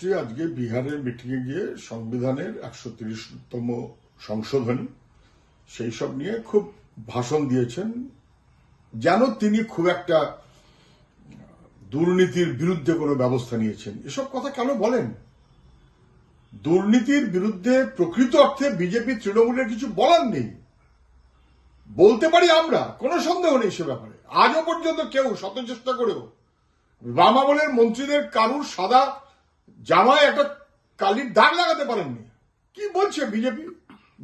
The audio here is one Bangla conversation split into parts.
মুখ্যমন্ত্রী আজকে বিহারের মিটিংয়ে গিয়ে সংবিধানের একশো তিরিশতম সংশোধনী, সেই সব নিয়ে খুব ভাষণ দিয়েছেন। যেন তিনি খুব একটা দুর্নীতির বিরুদ্ধে কোনো ব্যবস্থা নিয়েছেন। এসব কথা কেন বলেন? দুর্নীতির বিরুদ্ধে প্রকৃত অর্থে বিজেপি, তৃণমূলের কিছু বলার নেই। বলতে পারি আমরা, কোনো সন্দেহ নেই সে ব্যাপারে। আজও পর্যন্ত কেউ শত চেষ্টা করেও বাম আমলের মন্ত্রীদের কারুর সাদা জামায় একটা কালির দাগ লাগাতে পারেননি। কি বলছে বিজেপি?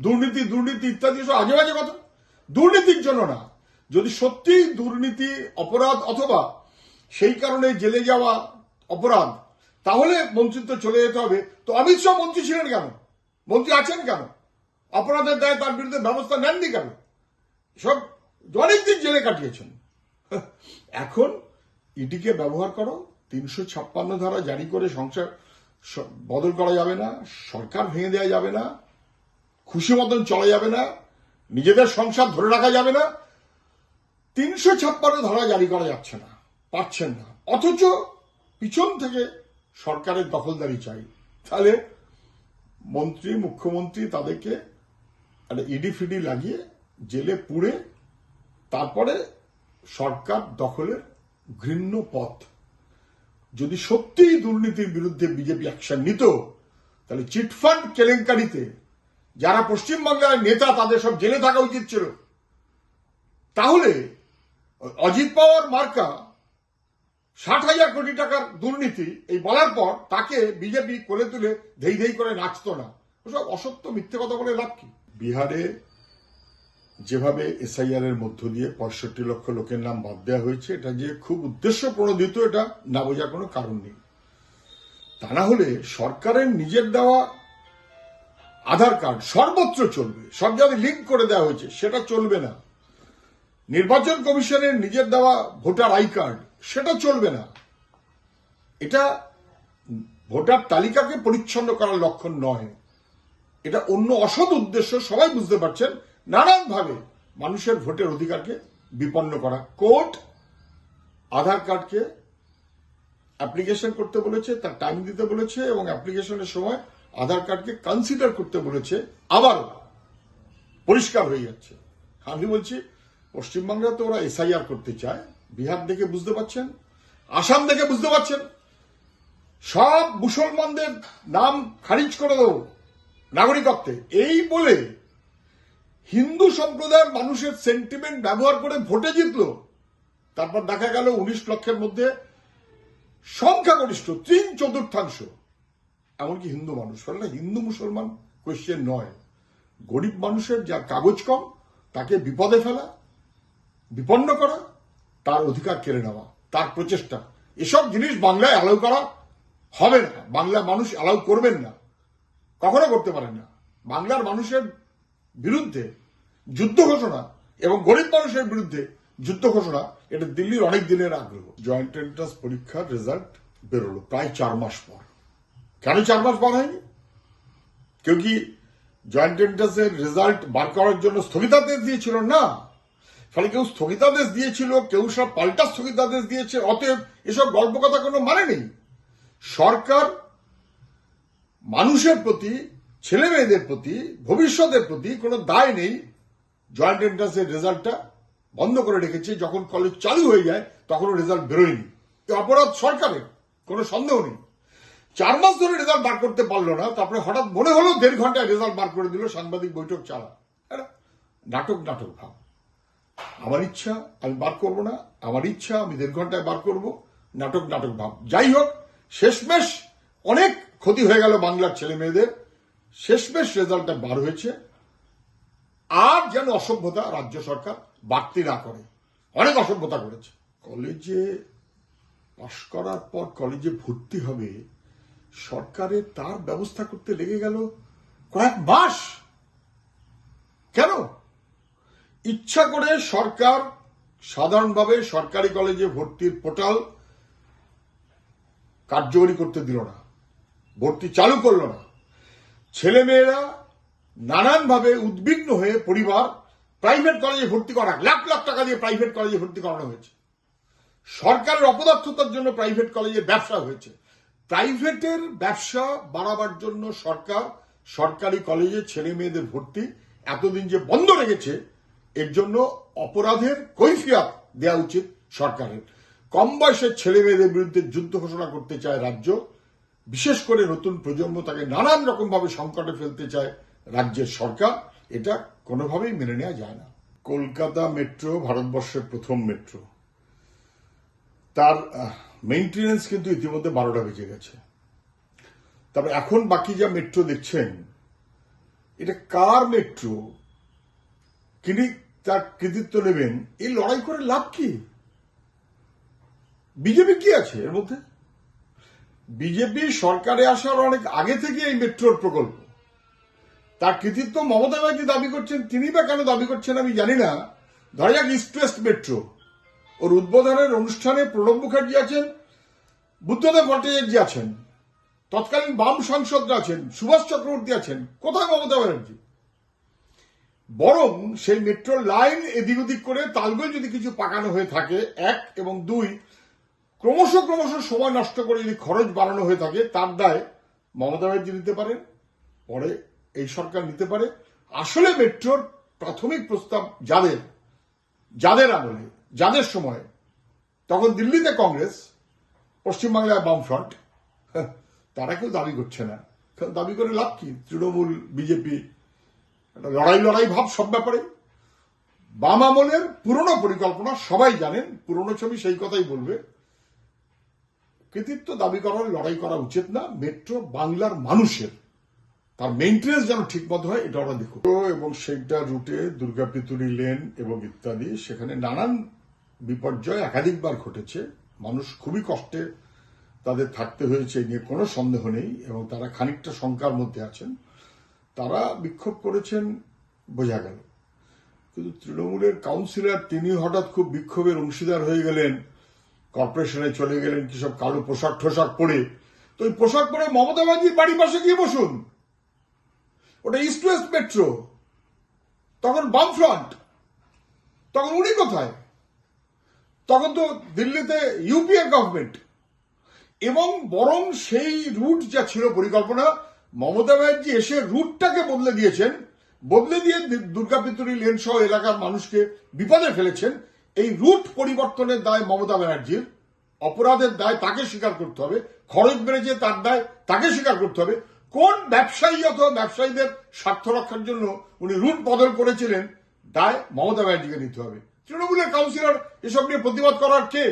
দুর্নীতি দুর্নীতি ইত্যাদি সব আজে বাজে কথা। দুর্নীতির জন্য না, যদি সত্যি দুর্নীতি, অপরাধ অথবা সেই কারণে জেলে যাওয়া অপরাধ, তাহলে মন্ত্রিত্ব চলে যেতে হবে। তো অমিত শাহ মন্ত্রী ছিলেন কেন? মন্ত্রী আছেন কেন? অপরাধের দায় তার বিরুদ্ধে ব্যবস্থা নেননি কেন? সব অনেকদিন জেলে কাটিয়েছেন। এখন ইডিকে ব্যবহার করো তিনশো ছাপ্পান্ন ধারা জারি করে সংসার বদল করা যাবে না, সরকার ভেঙে দেওয়া যাবে না, খুশি মতন চলা যাবে না, নিজেদের সংসার ধরে রাখা যাবে না, তিনশো ছাপ্পান্ন ধারা জারি করা যাচ্ছে না, পারছেন না। অথচ পিছন থেকে সরকারের দখলদারি চাই। তাহলে মন্ত্রী, মুখ্যমন্ত্রী তাদেরকে ইডি ফিডি লাগিয়ে জেলে পুড়ে তারপরে সরকার দখলের ঘৃণ্য পথ যদি সত্যিই দুর্নীতির বিরুদ্ধে বিজেপি অ্যাকশন নিত, তাহলে চিটফান্ড কেলেঙ্কারিতে যারা পশ্চিমবাংলার নেতা, তাদের সব জেলে থাকা উচিত ছিল। তাহলে অজিত পাওয়ার মার্কা ষাট হাজার কোটি টাকার দুর্নীতি এই বলার পর তাকে বিজেপি কোলে তুলে ধেই ধেই করে নাচতো না। ওসব অসত্য, মিথ্যে কথা বলে লাভ কি? বিহারে যেভাবে এসআইআর এর মধ্য দিয়ে পঁয়ষট্টি লক্ষ লোকের নাম বাদ দেওয়া হয়েছে, এটা যে খুব উদ্দেশ্য প্রণোদিত এটা না বোঝার কোনো কারণ নেই। তা না হলে সরকারের নিজের দেওয়া আধার কার্ড সর্বত্র চলবে। সব জায়গায় লিঙ্ক করে দেওয়া হয়েছে, সেটা চলবে না। নির্বাচন কমিশনের নিজের দেওয়া ভোটার আই কার্ড, সেটা চলবে না। এটা ভোটার তালিকাকে পরিচ্ছন্ন করার লক্ষণ নয়। এটা অন্য অসৎ উদ্দেশ্য, সবাই বুঝতে পারছেন। নানানভাবে মানুষের ভোটের অধিকারকে বিপন্ন করা। কোর্ট আধার কার্ডকে অ্যাপ্লিকেশন করতে বলেছে, তার টাইম দিতে বলেছে এবং অ্যাপ্লিকেশনের সময় আধার কার্ডকে কনসিডার করতে বলেছে। আবার পরিষ্কার হয়ে যাচ্ছে। আমি বলছি পশ্চিমবাংলা তো ওরা এসআইআর করতে চায়। বিহার দেখে বুঝতে পারছেন, আসাম দেখে বুঝতে পারছেন। সব মুসলমানদের নাম খারিজ করে দেবো নাগরিকত্বে। এই বলে হিন্দু সম্প্রদায়ের মানুষের সেন্টিমেন্ট ব্যবহার করে ভোটে জিতলো। তারপর দেখা গেল উনিশ লক্ষের মধ্যে সংখ্যাগরিষ্ঠ, তিন চতুর্থাংশ। এমনকি হিন্দু মানুষ, ফলে হিন্দু মুসলমান কোয়েশ্চেন নয়। গরিব মানুষের যার কাগজ কম, তাকে বিপদে ফেলা, বিপন্ন করা, তার অধিকার কেড়ে নেওয়া, তার প্রচেষ্টা। এসব জিনিস বাংলায় অ্যালাউ করা হবে না। বাংলার মানুষ অ্যালাউ করবেন না। কখনো করতে পারেন না। বাংলার মানুষের বিরুদ্ধে যুদ্ধ ঘোষণা এবং গরিব মানুষের বিরুদ্ধে যুদ্ধ ঘোষণা, এটা দিল্লির অনেক দিনের আগ্রহ। জয়েন্ট এন্ট্রান্স পরীক্ষার রেজাল্ট বেরোলো প্রায় চার মাস পর। কেন চার মাস পর হয়নি? কেউ কি জয়েন্ট এন্ট্রান্সের রেজাল্ট বার করার জন্য স্থগিতাদেশ দিয়েছিল? না। ফলে কেউ স্থগিতাদেশ দিয়েছিল, কেউ সব পাল্টা স্থগিতাদেশ দিয়েছে, অতএব এসব গল্প কথা কোনো মানে নেই। সরকার মানুষের প্রতি ছেলে মেয়েদের প্রতি, ভবিষ্যতের প্রতি কোনো দায় নেই। জয়েন্ট এন্ট্রান্সের রেজাল্টটা বন্ধ করে রেখেছে। যখন কলেজ চালু হয়ে যায়, তখনও রেজাল্ট বেরোয়নি। অপরাধ সরকারের, কোনো সন্দেহ নেই। চার মাস ধরে রেজাল্ট বার করতে পারল না। তারপরে হঠাৎ মনে হলো দেড় ঘন্টায় রেজাল্ট বার করে দিল সাংবাদিক বৈঠক এটা নাটক নাটক ভাব। আমার ইচ্ছা, আমি বার করব না। আমার ইচ্ছা, আমি দেড় ঘন্টায় বার করব। নাটক নাটক ভাব। যাই হোক, শেষমেশ অনেক ক্ষতি হয়ে গেল বাংলার ছেলে মেয়েদের শেষমেশ রেজাল্টটা বার হয়েছে। আর যেন অসভ্যতা রাজ্য সরকার বাড়তি না করে। অনেক অসভ্যতা করেছে। কলেজে পাশ করার পর কলেজে ভর্তি হবে, সরকারের তার ব্যবস্থা করতে লেগে গেল কয়েক মাস। কেন? ইচ্ছা করে সরকার, সাধারণভাবে সরকারি কলেজে ভর্তির পোর্টাল কার্যকরী করতে দিল না। ভর্তি চালু করল না। ছেলেমেয়েরা নানানভাবে উদ্বিগ্ন হয়ে পরিবার প্রাইভেট কলেজে ভর্তি করা লাখ লাখ টাকা দিয়ে প্রাইভেট কলেজে ভর্তি করানো হয়েছে। সরকারের অপদার্থতার জন্য প্রাইভেট কলেজে ব্যবসা হয়েছে। প্রাইভেটের ব্যবসা বাড়াবার জন্য সরকার, সরকারি কলেজে ছেলে মেয়েদের ভর্তি এতদিন যে বন্ধ রেখেছে, এর জন্য অপরাধের কৈফিয়াত দেওয়া উচিত সরকারের। কম বয়সের ছেলে মেয়েদের বিরুদ্ধে যুদ্ধ ঘোষণা করতে চায় রাজ্য। বিশেষ করে নতুন প্রজন্ম তাকে নানান রকম ভাবে সংকটে ফেলতে চায় রাজ্যের সরকার, এটা কোনোভাবেই মেনে নেওয়া যায় না। কলকাতা মেট্রো ভারতবর্ষের প্রথম মেট্রো। তার মেইনটেনেন্স কিন্তু ইতিমধ্যে বারোটা বেজে গেছে। তবে এখন বাকি যা মেট্রো দেখছেন, এটা কার মেট্রো? তিনি তার কৃতিত্ব নেবেন, এই লড়াই করে লাভ কি? বিজেপি কি আছে এর মধ্যে? বিজেপি সরকারে আসার অনেক আগে থেকে এই মেট্রোর প্রকল্প। তার কৃতিত্ব মমতা ব্যানার্জি দাবি করছেন, তিনি বা কেন দাবি করছেন আমি জানি না। ধরা যাক ইস্ট ওয়েস্ট মেট্রো ওর উদ্বোধনের অনুষ্ঠানে প্রণব মুখার্জি আছেন, বুদ্ধদেব ভট্টাচার্য আছেন, তৎকালীন বাম সাংসদরা আছেন, সুভাষ চক্রবর্তী আছেন, কোথায় মমতা ব্যানার্জি? বরং সেই মেট্রো লাইন এদিক ওদিক করে তালগোল যদি কিছু পাকানো হয়ে থাকে, এক এবং দুই ক্রমশ ক্রমশ সময় নষ্ট করে যদি খরচ বাড়ানো হয়ে থাকে, তার দায় মমতা ব্যানার্জি নিতে পারেন পরে এই সরকার নিতে পারে। আসলে মেট্রোর প্রাথমিক প্রস্তাব যাদের যাদের আমলে, যাদের সময়, তখন দিল্লিতে কংগ্রেস, পশ্চিমবাংলায় বামফ্রন্ট, তারা কেউ দাবি করছে না। দাবি করে লাভ কি? তৃণমূল, বিজেপি, একটা লড়াই লড়াই ভাব সব ব্যাপারে বাম আমলের পুরনো পরিকল্পনা সবাই জানেন, পুরনো ছবি সেই কথাই বলবে। কৃতিত্ব দাবি করার, লড়াই করা উচিত না। মেট্রো বাংলার মানুষের। তার মেইনটেনেন্স যেন ঠিক মতো হয়, এটা ওরা দেখুক। এবং সেইটা রুটে দুর্গা পিতুরি লেন এবং ইত্যাদি, সেখানে নানান বিপর্যয় একাধিকবার ঘটেছে। মানুষ খুবই কষ্টে তাদের থাকতে হয়েছে নিয়ে কোনো সন্দেহ নেই এবং তারা খানিকটা শঙ্কার মধ্যে আছেন। তারা বিক্ষোভ করেছেন, বোঝা গেল। কিন্তু তৃণমূলের কাউন্সিলর তিনি হঠাৎ খুব বিক্ষোভের অংশীদার হয়ে গেলেন। কর্পোরেশনে চলে গেলেন সব কালো পোশাক ঠোশাক পরে। তো ওই পোশাক পরে মমতা ব্যানার্জির বাড়ির পাশে গিয়ে বসুন। ওটা ইস্ট ওয়েস্ট মেট্রো তখন বাম ফ্রন্ট তখন উনি কোথায়? তখন তো দিল্লিতে ইউপিএ গভর্নমেন্ট এবং বরং সেই রুট যা ছিল পরিকল্পনা, মমতা ব্যানার্জি এসে রুটটাকে বদলে দিয়েছেন। বদলে দিয়ে দুর্গাপিতুরি লেন সহ এলাকার মানুষকে বিপদে ফেলেছেন। এই রুট পরিবর্তনের দায় মমতা ব্যানার্জির, অপরাধের দায় তাকে স্বীকার করতে হবে খরচ বেড়েছে তার দায় তাকে স্বীকার করতে হবে। কোন ব্যবসায়ী অথবা ব্যবসায়ীদের স্বার্থ রক্ষার জন্য উনি রুট বদল করেছিলেন, দায় মমতা ব্যানার্জিকে নিতে হবে। তৃণমূলের কাউন্সিলর এসব নিয়ে প্রতিবাদ করার কে?